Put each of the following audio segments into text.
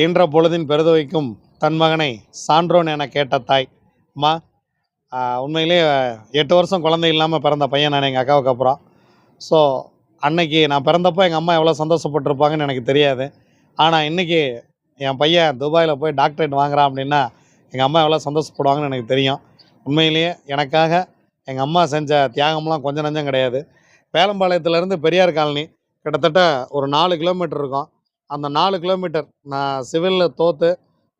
ஈன்ற பொழுதின் பெருதுவைக்கும் தன் மகனை சான்றோன் என கேட்ட தாய். அம்மா உண்மையிலேயே எட்டு வருஷம் குழந்தை இல்லாமல் பிறந்த பையன் நான் எங்கள் அக்காவுக்கு அப்புறம். ஸோ அன்னைக்கு நான் பிறந்தப்போ எங்கள் அம்மா எவ்வளோ சந்தோஷப்பட்டிருப்பாங்கன்னு எனக்கு தெரியாது. ஆனால் இன்றைக்கி என் பையன் துபாயில் போய் டாக்டரேட் வாங்குறான் அப்படின்னா எங்கள் அம்மா எவ்வளோ சந்தோஷப்படுவாங்கன்னு எனக்கு தெரியும். உண்மையிலேயே எனக்காக எங்கள் அம்மா செஞ்ச தியாகம்லாம் கொஞ்சம் நஞ்சம் கிடையாது. வேலம்பாளையத்துலேருந்து பெரியார் காலனி கிட்டத்தட்ட ஒரு நாலு கிலோமீட்டர் இருக்கும். அந்த நாலு கிலோமீட்டர் நான் சிவிலில் தோற்று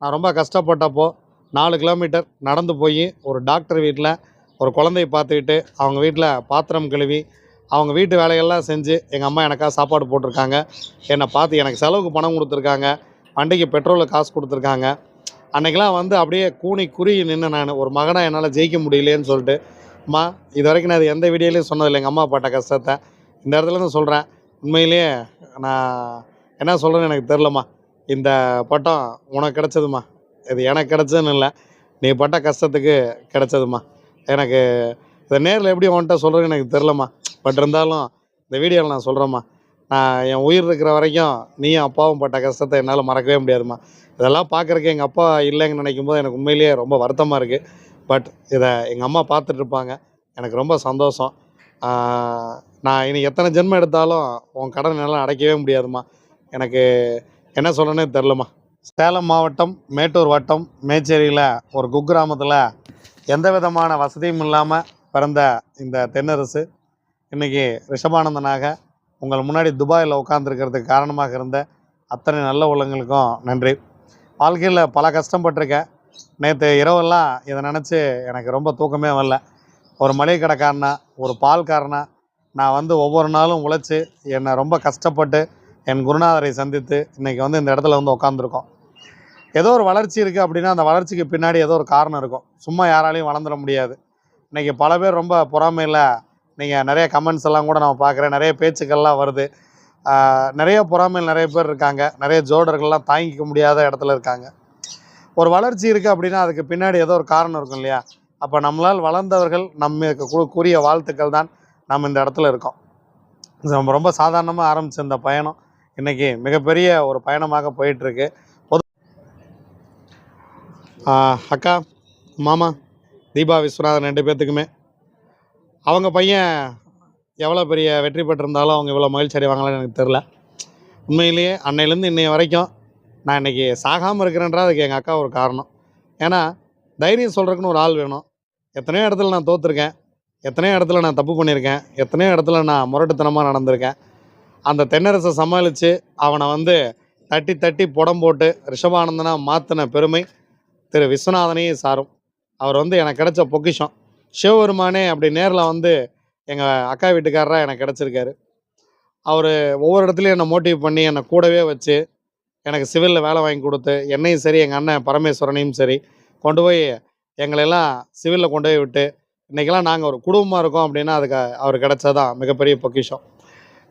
நான் ரொம்ப கஷ்டப்பட்டப்போ நாலு கிலோமீட்டர் நடந்து போய் ஒரு டாக்டர் வீட்டில் ஒரு குழந்தைய பார்த்துக்கிட்டு அவங்க வீட்டில் பாத்திரம் கழுவி அவங்க வீட்டு வேலைகள்லாம் செஞ்சு எங்கள் அம்மா எனக்காக சாப்பாடு போட்டிருக்காங்க. என்னை பார்த்து எனக்கு செலவுக்கு பணம் கொடுத்துருக்காங்க. வண்டிக்கு பெட்ரோலுக்கு காசு கொடுத்துருக்காங்க. அன்றைக்கெலாம் வந்து அப்படியே கூனி குறுகி நின்று நான். ஒரு மகனாக என்னால் ஜெயிக்க முடியலையேன்னு சொல்லிட்டு அம்மா இது வரைக்கும் நான் எந்த வீடியோலையும் சொன்னதில்லை. எங்கள் அம்மா பட்ட கஷ்டத்தை. இந்த இடத்துல இருந்து சொல்கிறேன் உண்மையிலேயே நான் என்ன சொல்கிறேன்னு எனக்கு தெரிலம்மா இந்த பட்டம் உனக்கு கிடச்சதும்மா. இது எனக்கு கிடச்சதுன்னு இல்லை. நீ பட்ட கஷ்டத்துக்கு கிடச்சதும்மா. எனக்கு இதை நேரில் எப்படி உன்கிட்ட சொல்கிறேன்னு எனக்கு தெரிலம்மா பட் இருந்தாலும் இந்த வீடியோவில் நான் சொல்கிறேம்மா நான் என் உயிர் இருக்கிற வரைக்கும் நீயும் அப்பாவும் பட்ட கஷ்டத்தை என்னால் மறக்கவே முடியாதும்மா. இதெல்லாம் பார்க்குறக்கு எங்கள் அப்பா இல்லைன்னு நினைக்கும் போது எனக்கு உண்மையிலேயே ரொம்ப வருத்தமாக இருக்குது பட் இதை எங்கள் அம்மா பார்த்துட்ருப்பாங்க எனக்கு ரொம்ப சந்தோஷம். நான் இனி எத்தனை ஜென்மம் எடுத்தாலும் உன் கடன் என்னால் அடைக்கவே முடியாதும்மா. எனக்கு என்ன சொல்லணும்னு தெரிலம்மா. சேலம் மாவட்டம் மேட்டூர் வட்டம் மேச்சேரியில் ஒரு குக்கிராமத்தில் எந்த விதமான வசதியும் இல்லாமல் பிறந்த இந்த தென்னரசு. இன்றைக்கி ரிஷபானந்தனாக உங்கள் முன்னாடி துபாயில் உட்காந்துருக்கிறதுக்கு காரணமாக இருந்த அத்தனை நல்ல உள்ளங்களுக்கும் நன்றி. வாழ்க்கையில் பல கஷ்டப்பட்டிருக்கேன் நேற்று இரவெல்லாம் இதை நினச்சி எனக்கு ரொம்ப தூக்கமே வரல. ஒரு மளிகை கடைக்காரனா ஒரு பால்காரனா நான் வந்து ஒவ்வொரு நாளும் உழைச்சி என்னை ரொம்ப கஷ்டப்பட்டு என் குருநாதரை சந்தித்து இன்றைக்கி வந்து இந்த இடத்துல வந்து உட்காந்துருக்கோம் ஏதோ ஒரு வளர்ச்சி இருக்குது அப்படின்னா அந்த வளர்ச்சிக்கு பின்னாடி ஏதோ ஒரு காரணம் இருக்கும். சும்மா யாராலையும் வளர்ந்துட முடியாது. இன்றைக்கி பல பேர் ரொம்ப பொறாமையில் நீங்கள் நிறைய கமெண்ட்ஸ் எல்லாம் கூட நான் பார்க்குறேன். நிறைய பேச்சுக்கள்லாம் வருது. நிறைய பொறாமையில் நிறைய பேர் இருக்காங்க. நிறைய ஜோடர்கள்லாம் தாங்கிக்க முடியாத இடத்துல இருக்காங்க. ஒரு வளர்ச்சி இருக்குது அப்படின்னா அதுக்கு பின்னாடி ஏதோ ஒரு காரணம் இருக்கும் இல்லையா? அப்போ நம்மளால் வளர்ந்தவர்கள் நம்ம கு- கூறிய வாழ்த்துக்கள் தான் நம்ம இந்த இடத்துல இருக்கோம். நம்ம ரொம்ப சாதாரணமாக ஆரம்பித்த இந்த பயணம். இன்றைக்கி மிகப்பெரிய ஒரு பயணமாக போயிட்டுருக்கு. பொது அக்கா மாமா தீபா விஸ்வநாதன் ரெண்டு பேர்த்துக்குமே அவங்க பையன் எவ்வளோ பெரிய வெற்றி பெற்றிருந்தாலும் அவங்க இவ்வளோ மகிழ்ச்சி அடைவாங்களான்னு எனக்கு தெரில உண்மையிலேயே அன்னையிலேருந்து இன்னைய வரைக்கும் நான் இன்றைக்கி சாகாமல் இருக்கிறேன்றா அதுக்கு எங்கள் அக்கா ஒரு காரணம். ஏன்னா தைரியம் சொல்கிறதுக்குன்னு ஒரு ஆள் வேணும். எத்தனையோ இடத்துல நான் தோற்றுருக்கேன் எத்தனையோ இடத்துல நான் தப்பு பண்ணியிருக்கேன். எத்தனையோ இடத்துல நான் முரட்டுத்தனமாக நடந்திருக்கேன். அந்த தென்னரசை சமாளித்து அவனை வந்து தட்டி தட்டி புடம் போட்டு ரிஷபானந்தனாக மாற்றின பெருமை திரு விஸ்வநாதனையும் சாரும். அவர் வந்து எனக்கு கிடைச்ச பொக்கிஷம். சிவபெருமானே அப்படி நேரில் வந்து எங்கள் அக்கா வீட்டுக்காரராக எனக்கு கிடச்சிருக்காரு. அவர் ஒவ்வொரு இடத்துலையும் என்னை மோட்டிவ் பண்ணி என்னை கூடவே வச்சு எனக்கு சிவிலில் வேலை வாங்கி கொடுத்து என்னையும் சரி எங்கள் அண்ணன் பரமேஸ்வரனையும் சரி கொண்டு போய் எங்களெல்லாம் சிவிலில் கொண்டு போய் விட்டு இன்றைக்கெல்லாம் நாங்கள் ஒரு குடும்பமாக இருக்கோம் அப்படின்னா அதுக்கு அவர் கிடச்சதான் மிகப்பெரிய பொக்கிஷம்.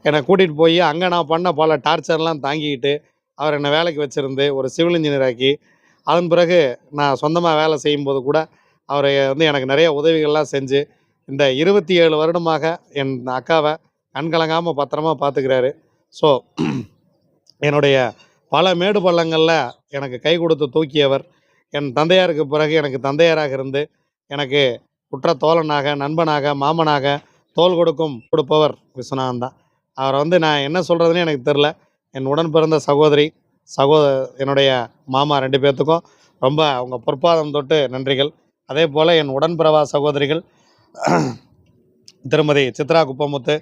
என்னை கூட்டிகிட்டு போய் அங்கே நான் பண்ண பல டார்ச்சர்லாம் தாங்கிக்கிட்டு அவர் என்னை வேலைக்கு வச்சுருந்து ஒரு சிவில் இன்ஜினியர் ஆக்கி அதன் பிறகு நான் சொந்தமாக வேலை செய்யும்போது கூட அவர் வந்து எனக்கு நிறைய உதவிகள்லாம் செஞ்சு இந்த இருபத்தி ஏழு வருடமாக என் அக்காவை கண்கலங்காமல் பத்திரமா பார்த்துக்கிறாரு ஸோ என்னுடைய பல மேடு பள்ளங்களில் எனக்கு கை கொடுத்து தூக்கியவர் என் தந்தையாருக்கு பிறகு எனக்கு தந்தையாராக இருந்து எனக்கு குற்ற தோழனாக நண்பனாக மாமனாக தோல் கொடுக்கும் கொடுப்பவர் விஸ்வநாதன் தான். அவரை வந்து நான் என்ன சொல்கிறதுனே எனக்கு தெரில என் உடன் பிறந்த சகோதரி சகோ என்னுடைய மாமா ரெண்டு பேர்த்துக்கும் ரொம்ப அவங்க பொற்பாதம் தொட்டு நன்றிகள். அதே போல் என் உடன்பிறவா சகோதரிகள் திருமதி சித்ரா குப்பமுத்து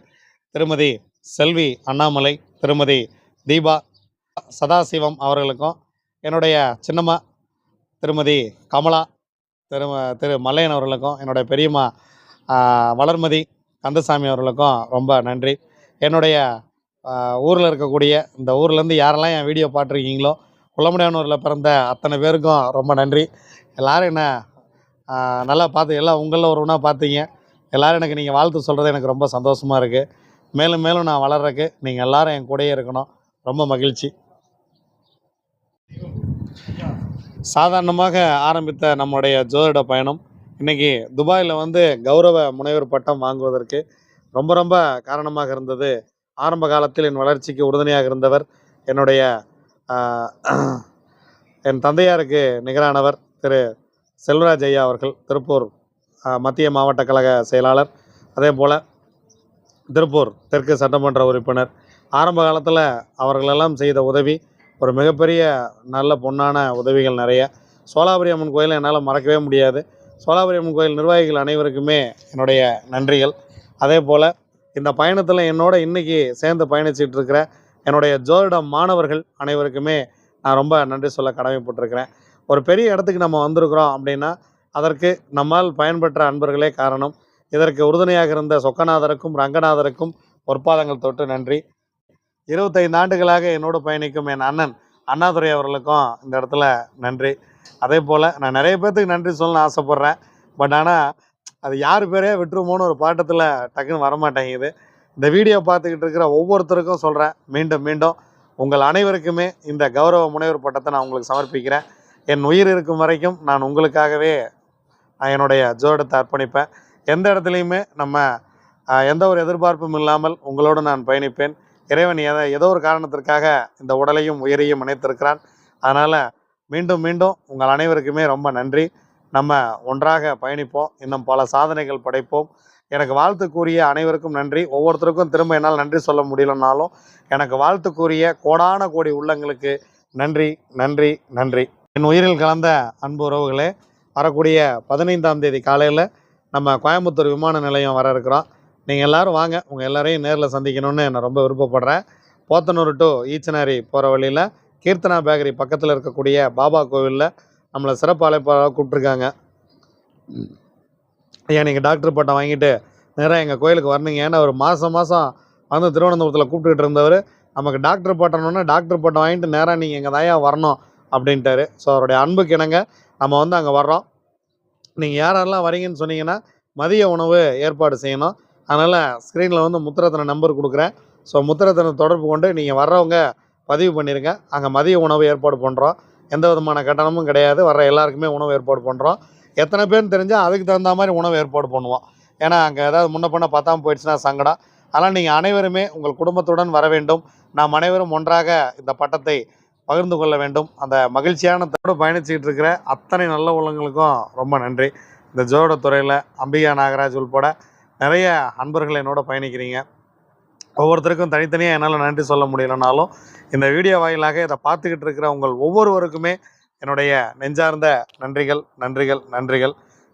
திருமதி செல்வி அண்ணாமலை திருமதி தீபா சதாசிவம் அவர்களுக்கும் என்னுடைய சின்னம்மா திருமதி கமலா திரு திரு மல்லையன் அவர்களுக்கும் என்னுடைய பெரியம்மா வளர்மதி கந்தசாமி அவர்களுக்கும் ரொம்ப நன்றி. என்னுடைய ஊரில் இருக்கக்கூடிய இந்த ஊர்லேருந்து யாரெல்லாம் என் வீடியோ பார்த்துருக்கீங்களோ குள்ளமுடையானூரில் பிறந்த அத்தனை பேருக்கும் ரொம்ப நன்றி. எல்லோரும் என்ன நல்லா பார்த்து எல்லாம் உங்களில் ஒருவனாக பார்த்தீங்க. எல்லோரும் எனக்கு நீங்கள் வாழ்த்து சொல்கிறது எனக்கு ரொம்ப சந்தோஷமாக இருக்குது மேலும் மேலும் நான் வளர்றதுக்கு நீங்கள் எல்லோரும் என் கூடயே இருக்கணும். ரொம்ப மகிழ்ச்சி. சாதாரணமாக ஆரம்பித்த நம்முடைய ஜோதிட பயணம் இன்றைக்கி துபாயில் வந்து கௌரவ முனைவர் பட்டம் வாங்குவதற்கு ரொம்ப ரொம்ப காரணமாக இருந்தது. ஆரம்ப காலத்தில் என் வளர்ச்சிக்கு உறுதுணையாக இருந்தவர் என்னுடைய என் தந்தையாருக்கு நிகரானவர் திரு செல்வராஜ் ஐயா அவர்கள் திருப்பூர் மத்திய மாவட்ட கழக செயலாளர். அதே போல் திருப்பூர் தெற்கு சட்டமன்ற உறுப்பினர். ஆரம்ப காலத்தில் அவர்களெல்லாம் செய்த உதவி ஒரு மிகப்பெரிய நல்ல பொன்னான உதவிகள் நிறைய. சோலாபுரி அம்மன் கோயிலை என்னால் மறக்கவே முடியாது. சோலாபுரி அம்மன் கோயில் நிர்வாகிகள் அனைவருக்குமே என்னுடைய நன்றிகள். அதே போல் இந்த பயணத்தில் என்னோட இன்னைக்கு சேர்ந்து பயணிச்சிட்டு இருக்கிற என்னுடைய ஜோதிட மாணவர்கள் அனைவருக்குமே நான் ரொம்ப நன்றி சொல்ல கடமைப்பட்டிருக்கிறேன். ஒரு பெரிய இடத்துக்கு நம்ம வந்திருக்கிறோம் அப்படின்னா அதற்கு நம்மால் பயன்பெற்ற அன்பர்களே காரணம். இதற்கு உறுதுணையாக இருந்த சொக்கநாதருக்கும் ரங்கநாதருக்கும் பொற்பாதங்கள் தொட்டு நன்றி. இருபத்தைந்து ஆண்டுகளாக என்னோடு பயணிக்கும் என் அண்ணன் அண்ணாதுரை அவர்களுக்கும் இந்த இடத்துல நன்றி. அதே போல் நான் நிறைய பேர்த்துக்கு நன்றி சொல்லணும்னு ஆசைப்பட்றேன். பட் ஆனால் அது யார் பேரே விட்டுருமோன்னு ஒரு பாட்டத்தில் டக்குன்னு வரமாட்டேங்குது. இந்த வீடியோ பார்த்துக்கிட்டு இருக்கிற ஒவ்வொருத்தருக்கும் சொல்கிறேன் மீண்டும் மீண்டும் உங்கள் அனைவருக்குமே இந்த கௌரவ முனைவர் பட்டத்தை நான் உங்களுக்கு சமர்ப்பிக்கிறேன். என் உயிர் இருக்கும் வரைக்கும் நான் உங்களுக்காகவே நான் என்னுடைய ஜோடத்தை அர்ப்பணிப்பேன். எந்த இடத்துலையுமே நம்ம எந்த ஒரு எதிர்பார்ப்பும் இல்லாமல் உங்களோடு நான் பயணிப்பேன். இறைவன் எதை ஏதோ ஒரு காரணத்திற்காக இந்த உடலையும் உயிரையும் இணைத்திருக்கிறான். அதனால் மீண்டும் மீண்டும் உங்கள் அனைவருக்குமே ரொம்ப நன்றி. நம்ம ஒன்றாக பயணிப்போம். இன்னும் பல சாதனைகள் படைப்போம். எனக்கு வாழ்த்து கூறிய அனைவருக்கும் நன்றி. ஒவ்வொருத்தருக்கும் திரும்ப என்னால் நன்றி சொல்ல முடியலனாலும் எனக்கு வாழ்த்து கூறிய கோடான கோடி உள்ளங்களுக்கு நன்றி நன்றி நன்றி. என் உயிரில் கலந்த அன்பு உறவுகளே வரக்கூடிய பதினைந்தாம் தேதி காலையில் நம்ம கோயம்புத்தூர் விமான நிலையம் வர இருக்கிறோம். நீங்கள் எல்லோரும் வாங்க. உங்கள் எல்லாரையும் நேரில் சந்திக்கணும்னு நான் ரொம்ப விருப்பப்படுறேன். போத்தனூர் டு ஈச்சனாரி போகிற வழியில் கீர்த்தனா பேக்கரி பக்கத்தில் இருக்கக்கூடிய பாபா கோவிலில் நம்மளை சிறப்பு அழைப்பாளராக கூப்பிட்ருக்காங்க ஐயா நீங்கள் டாக்டர் பட்டம் வாங்கிட்டு நேராக எங்கள் கோயிலுக்கு வரணுங்க. ஏன்னா ஒரு மாதம் மாதம் வந்து திருவனந்தபுரத்தில் கூப்பிட்டுக்கிட்டு இருந்தவர். நமக்கு டாக்டர் பட்டணுன்னா டாக்டர் பட்டம் வாங்கிட்டு நேராக நீங்கள் எங்கள் தாயா வரணும் அப்படின்ட்டாரு. ஸோ அவருடைய அன்புக்கு இணங்க நம்ம வந்து அங்கே வர்றோம். நீங்கள் யாரெல்லாம் வரீங்கன்னு சொன்னீங்கன்னா மதிய உணவு ஏற்பாடு செய்யணும். அதனால் ஸ்க்ரீனில் வந்து முத்திரத்தனை நம்பர் கொடுக்குறேன். ஸோ முத்திரத்தனை தொடர்பு கொண்டு நீங்கள் வர்றவங்க பதிவு பண்ணிடுங்க அங்கே மதிய உணவு ஏற்பாடு பண்ணுறோம் எந்த விதமான கட்டணமும் கிடையாது. வர்ற எல்லாருக்குமே உணவு ஏற்பாடு பண்ணுறோம் எத்தனை பேர்னு தெரிஞ்சால் அதுக்கு தகுந்த மாதிரி உணவு ஏற்பாடு பண்ணுவோம். ஏன்னா அங்கே ஏதாவது முன்ன பண்ண பத்தாமல் போயிடுச்சுன்னா சங்கடம். அதனால் நீங்கள் அனைவருமே உங்கள் குடும்பத்துடன் வர வேண்டும். நாம் அனைவரும் ஒன்றாக இந்த பட்டத்தை பகிர்ந்து கொள்ள வேண்டும். அந்த மகிழ்ச்சியான தோடு பயணிச்சுக்கிட்டு இருக்கிற அத்தனை நல்ல உள்ளங்களுக்கும் ரொம்ப நன்றி. இந்த ஜோட துறையில் அம்பிகா நாகராஜ் உள்பட நிறைய அன்பர்கள் என்னோட பயணிக்கிறீங்க. ஒவ்வொருத்தருக்கும் தனித்தனியாக என்னால் நன்றி சொல்ல முடியலனாலும் இந்த வீடியோ வாயிலாக இதை பார்த்துக்கிட்டு இருக்கிற உங்கள் ஒவ்வொருவருக்குமே என்னுடைய நெஞ்சார்ந்த நன்றிகள் நன்றிகள் நன்றிகள்.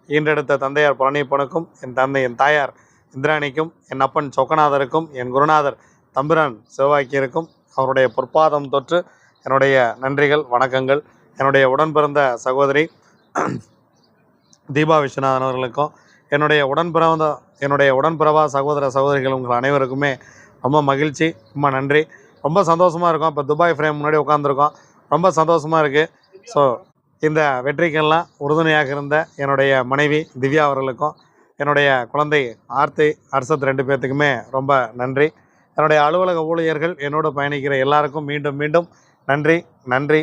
ஈன்றெடுத்த தந்தையார் பழனியப்பனுக்கும் என் தந்தை என் தாயார் இந்திராணிக்கும் என் அப்பன் சொக்கநாதருக்கும் என் குருநாதர் தம்பிரான் சிவவாக்கியருக்கும் அவருடைய பொற்பாதம் தொற்று என்னுடைய நன்றிகள் வணக்கங்கள். என்னுடைய உடன் பிறந்த சகோதரி தீபா விஸ்வநாதன் அவர்களுக்கும் என்னுடைய உடன் பிறந்த என்னுடைய உடன்பிறவா சகோதர சகோதரிகள் உங்கள் அனைவருக்குமே ரொம்ப மகிழ்ச்சி ரொம்ப நன்றி. ரொம்ப சந்தோஷமாக இருக்கும். இப்போ துபாய் ஃப்ரேம் முன்னாடி உட்காந்துருக்கோம் ரொம்ப சந்தோஷமாக இருக்குது ஸோ இந்த வெற்றிக்கெல்லாம் உறுதுணையாக இருந்த என்னுடைய மனைவி திவ்யா அவர்களுக்கும் என்னுடைய குழந்தை ஆர்த்தி அர்ஷத் ரெண்டு பேர்த்துக்குமே ரொம்ப நன்றி. என்னுடைய அலுவலக ஊழியர்கள் என்னோட பயணிக்கிற எல்லாருக்கும் மீண்டும் மீண்டும் நன்றி நன்றி.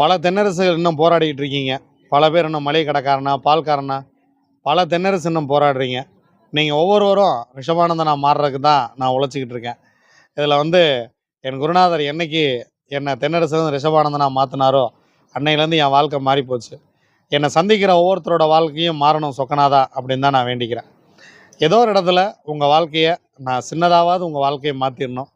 பல தென்னரசுகள் இன்னும் போராடிக்கிட்டு இருக்கீங்க. பல பேர் இன்னும் மளிகை கடைக்காரனா பால்காரனா? பல தென்னரசு இன்னும் போராடுறீங்க. நீங்கள் ஒவ்வொருவரும் ரிஷபானந்தனாக மாறுறதுக்கு தான் நான் உழைச்சிக்கிட்டு இருக்கேன். இதில் வந்து என் குருநாதர் என்னைக்கு என்னை தென்னரசு ரிஷபானந்தனாக மாற்றினாரோ அன்னையிலேருந்து என் வாழ்க்கை மாறி போச்சு என்னை சந்திக்கிற ஒவ்வொருத்தரோட வாழ்க்கையும் மாறணும் சொக்கநாதா அப்படின்னு தான் நான் வேண்டிக்கிறேன். ஏதோ ஒரு இடத்துல உங்கள் வாழ்க்கையை நான் சின்னதாவது உங்கள் வாழ்க்கையை மாற்றிடணும்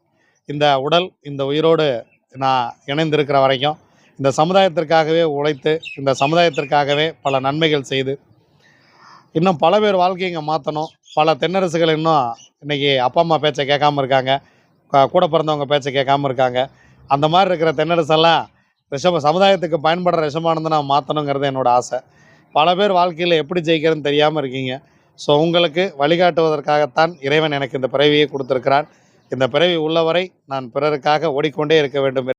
இந்த உடல் இந்த உயிரோடு நான் இணைந்திருக்கிற வரைக்கும் இந்த சமுதாயத்திற்காகவே உழைத்து இந்த சமுதாயத்திற்காகவே பல நன்மைகள் செய்து இன்னும் பல பேர் வாழ்க்கையை இங்கே மாற்றணும் பல தென்னரசுகள் இன்னும் இன்றைக்கி அப்பா அம்மா பேச்சை கேட்காம இருக்காங்க. கூட பிறந்தவங்க பேச்சை கேட்காம இருக்காங்க. அந்த மாதிரி இருக்கிற தென்னரசெல்லாம் ரிஷப சமுதாயத்துக்கு பயன்படுற ரிஷபானந்தனை மாற்றணுங்கிறது என்னோட ஆசை. பல பேர் வாழ்க்கையில் எப்படி ஜெயிக்கிறதுன்னு தெரியாமல் இருக்கீங்க. ஸோ உங்களுக்கு வழிகாட்டுவதற்காகத்தான் இறைவன் எனக்கு இந்த பிறவியை கொடுத்துருக்கிறான் இந்த பிறவி உள்ளவரை நான் பிறருக்காக ஓடிக்கொண்டே இருக்க வேண்டும்.